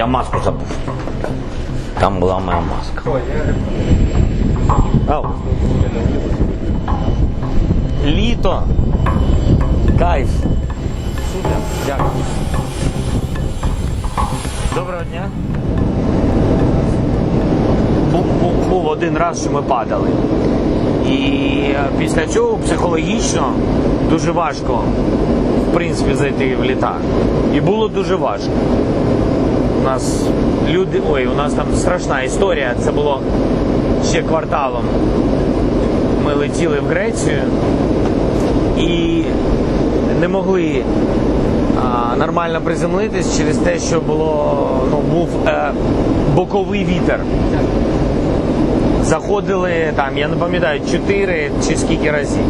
я маску забув. Там була моя маска. Ау. Літо. Кайф. Дякую. Доброго дня. Був, був, був один раз, що ми падали. І після цього психологічно дуже важко, в принципі, зайти в літак. І було дуже важко. У нас люди. Ой, у нас там страшна історія. Це було ще кварталом. Ми летіли в Грецію і не могли а, нормально приземлитись через те, що було ну, був е, боковий вітер. Заходили там, я не пам'ятаю, чотири чи скільки разів.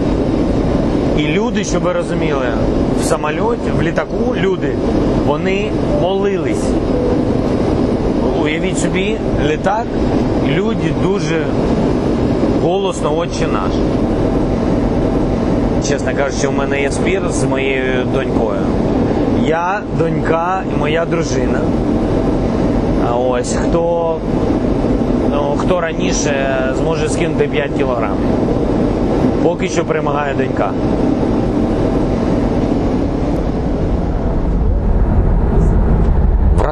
І люди, щоб ви розуміли, в самольоті, в літаку люди, вони молились. Уявіть собі, літак, люди дуже голосно отче наш. Чесно кажучи, у мене є спір з моєю донькою. Я, донька і моя дружина. Ось хто, ну, хто раніше зможе скинути 5 кілограмів. Поки що перемагає донька.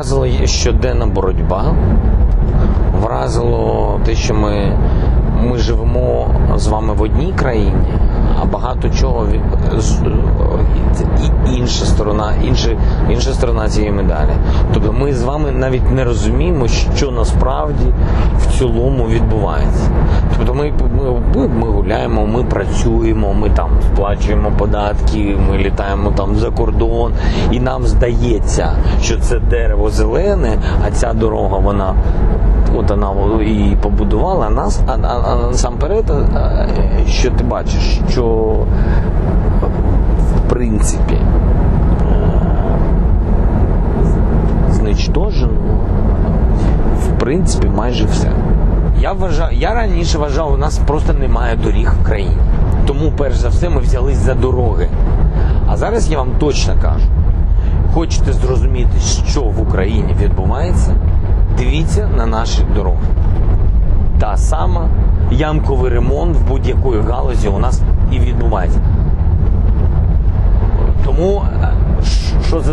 Вразила щоденна боротьба. Вразило те, що ми, ми живемо з вами в одній країні, а багато чого від- і інша сторона, інша, інша сторона цієї медалі. Тобто ми з вами навіть не розуміємо, що насправді в цілому відбувається. Тобто ми, ми, ми гуляємо, ми працюємо, ми там сплачуємо податки, ми літаємо там за кордон, і нам здається, що це дерево зелене, а ця дорога вона. От вона і побудувала нас, а, а, а насамперед, а, що ти бачиш, що в принципі е, зничтожено в принципі майже все. Я вважаю, я раніше вважав, у нас просто немає доріг в країні. Тому, перш за все, ми взялись за дороги. А зараз я вам точно кажу: хочете зрозуміти, що в Україні відбувається, дивіться на наші дороги. Та сама ямковий ремонт в будь-якої галузі у нас і відбувається. Тому е, що за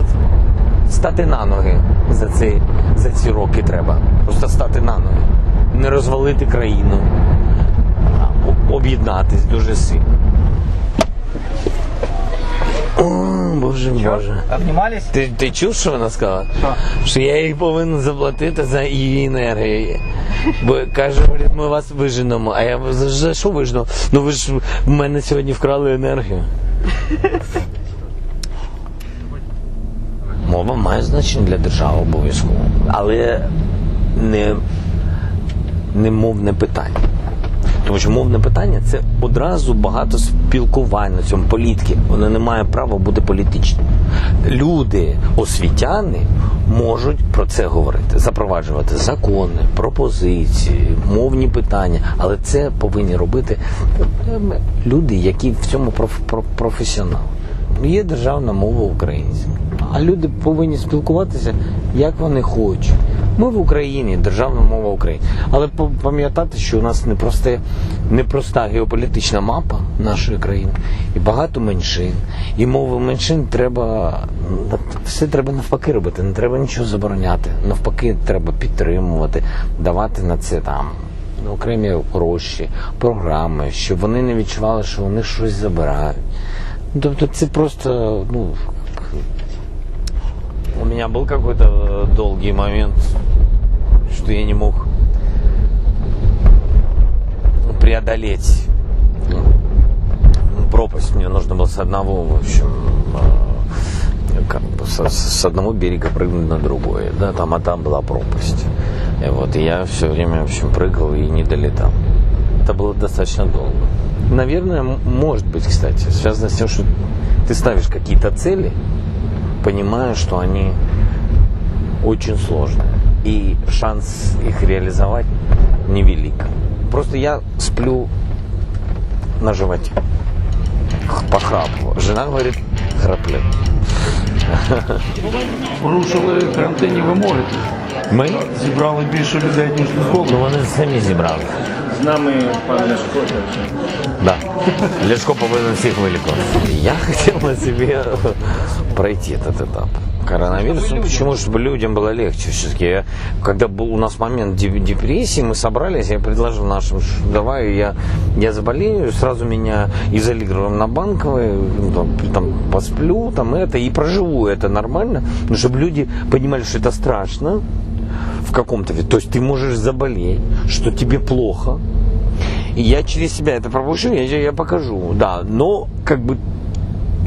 стати на ноги за ці, за ці роки треба. Просто стати на ноги. Не розвалити країну, об'єднатись дуже сильно. О, Боже, Боже. Обнимались? Ти, ти чув, що вона сказала? Що? Що я їх повинен заплатити за її енергію. Бо каже, говорить, ми вас виженемо. А я за, за що вижену? Ну ви ж в мене сьогодні вкрали енергію. Мова має значення для держави обов'язково. Але не, не мовне питання. Тому що мовне питання це одразу багато спілкувань на цьому політики. Воно не має права бути політичним. Люди, освітяни, можуть про це говорити, запроваджувати закони, пропозиції, мовні питання, але це повинні робити ем, люди, які в цьому проф- про- професіонали. Є державна мова українська, а люди повинні спілкуватися як вони хочуть. Ми в Україні, державна мова України. Але пам'ятати, що у нас непросте, непроста геополітична мапа нашої країни і багато меншин. І мови меншин треба все треба навпаки робити. Не треба нічого забороняти. Навпаки, треба підтримувати, давати на це там окремі гроші, програми, щоб вони не відчували, що вони щось забирають. Тобто це просто, ну, у меня был какой-то долгий момент, что я не мог преодолеть ну, пропасть. Мне нужно было с одного, в общем, э, как бы со- с одного берега прыгнуть на другой, да, там, а там была пропасть. И вот и я все время, в общем, прыгал и не долетал. Это было достаточно долго. Наверное, может быть, кстати, связано с тем, что ты ставишь какие-то цели, понимая, что они очень сложные. И шанс их реализовать невелик. Просто я сплю на животе. Похрапываю. Жена говорит, храплю. Порушили карантинні вимоги. Ми? Зібрали більше людей, ніж ніколи. Ну вони самі зібрали. З нами пан Ляшко. Да. Ляшко повинен всіх вилікувати. Я хотел на себе пройти этот этап. Коронавирус, ну, почему, чтобы людям было легче все-таки. Я, когда был у нас момент деп- депрессии, мы собрались, я предложил нашим, что давай я, я заболею, сразу меня изолируем на банковой, ну, там, там посплю, там это, и проживу это нормально, ну, чтобы люди понимали, что это страшно в каком-то виде. То есть ты можешь заболеть, что тебе плохо, и я через себя это пропущу, я, я покажу, да. Но как бы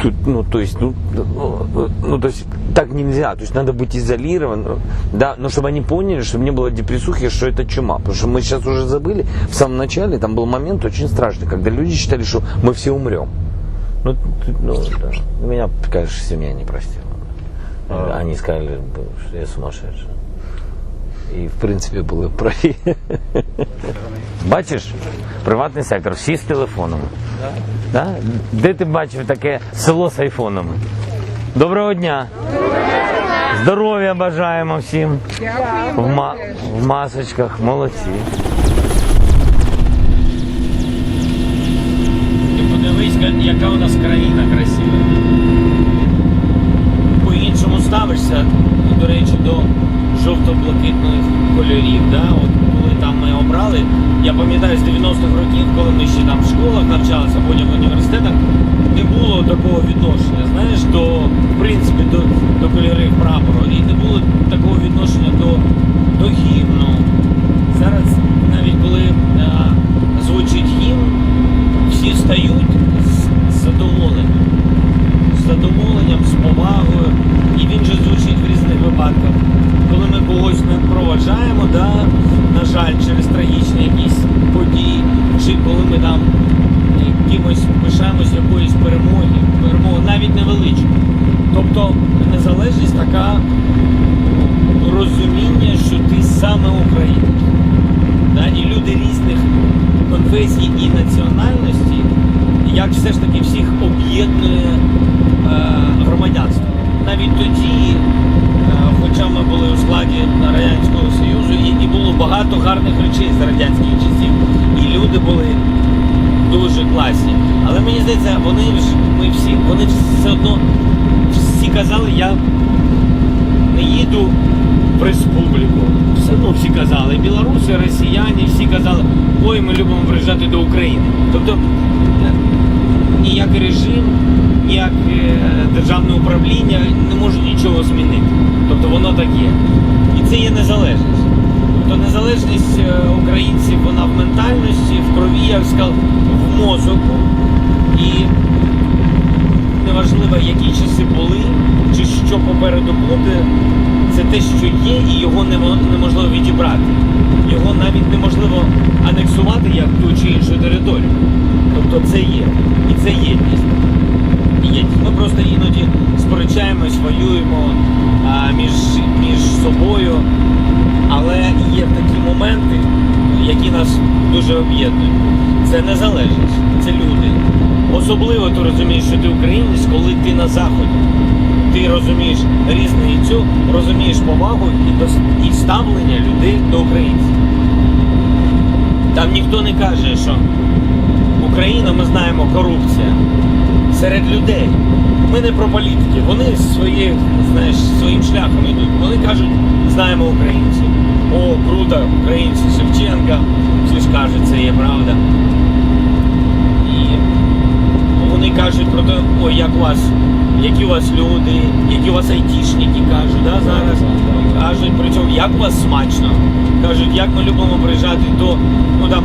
тут, ну, то есть, ну, ну, ну, то есть, так нельзя. То есть надо быть изолированным, да, но чтобы они поняли, чтобы не было депрессухи, что это чума. Потому что мы сейчас уже забыли, в самом начале там был момент очень страшный, когда люди считали, что мы все умрем. Ну, ну да. Меня, конечно, семья не простила. Они сказали, что я сумасшедший. І, в принципі, були праві. Бачиш, приватний сектор, всі з телефонами. Да? Де ти бачив таке село з айфонами? Доброго дня! Здоров'я бажаємо всім. В, ма- в масочках, молодці. Ти подивись, яка у нас країна красива. По-іншому ставишся, до речі, до жовто-блакитних кольорів. Да? От коли там ми я пам'ятаю з 90-х років, коли ми ще там в школах навчалися, потім в університетах, не було такого відношення, знаєш, до, в принципі, до, до кольорів прапору. І не було такого відношення до, до гімну. Зараз навіть коли а, звучить гімн, всі стають з з задоволенням. З задоволенням, з повагою. І він же звучить в різних випадках. Коли ми когось не проважаємо, да, на жаль, через трагічні якісь події, чи коли ми там якимось пишаємось якоїсь перемоги, перемоги навіть невеличкої. Тобто незалежність така розуміння, що ти саме українець. Да? І люди різних конфесій і національності, як все ж таки всіх об'єднує е, громадянство. Навіть тоді, е, хоча ми були у складі Радянського Союзу, і, і було багато гарних речей з радянських часів, і люди були дуже класні. Але мені здається, вони ж ми всі, вони все одно казали, я не їду в республіку. Все одно всі казали, білоруси, росіяни, всі казали, ой, ми любимо приїжджати до України. Тобто е, ніяк режим, ніяк е, державне управління не може нічого змінити. Тобто воно так є. І це є незалежність. Тобто незалежність е, українців, вона в ментальності, в крові, я б сказав, в мозоку. І неважливо, які часи були, чи що попереду буде, це те, що є, і його неможливо відібрати. Його навіть неможливо анексувати як ту чи іншу територію. Тобто це є. І це єдність. Єдність. Ми просто іноді сперечаємось, воюємо а, між, між собою. Але є такі моменти, які нас дуже об'єднують. Це незалежність, це люди. Особливо ти розумієш, що ти українець, коли ти на заході. Ти розумієш різницю, розумієш повагу і, дос- і ставлення людей до українців. Там ніхто не каже, що Україна, ми знаємо, корупція серед людей. Ми не про політики, вони свої, знаєш, своїм шляхом йдуть. Вони кажуть, знаємо українців. О, круто, українці, Шевченка, всі ж кажуть, це є правда. І вони кажуть про те, ой, як у вас, які у вас люди, які у вас айтішники кажуть, да, зараз. Кажуть, причому як у вас смачно. Кажуть, як ми любимо приїжджати до, ну, там,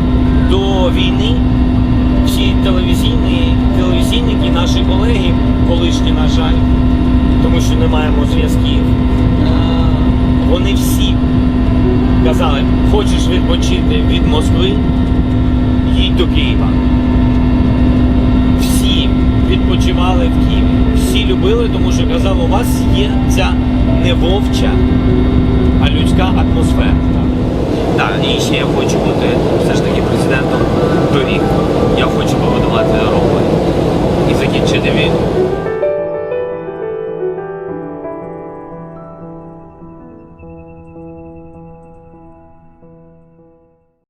до війни. Всі телевізійні, телевізійники, наші колеги, колишні, на жаль, тому що не маємо зв'язків. е, Вони всі казали, хочеш відпочити від Москви, їдь до Києва. Відпочивали в Києві. Всі любили, тому що казали, у вас є ця не вовча, а людська атмосфера. Так, і ще я хочу бути все ж таки президентом доріг. Я хочу побудувати дороги і закінчити війну.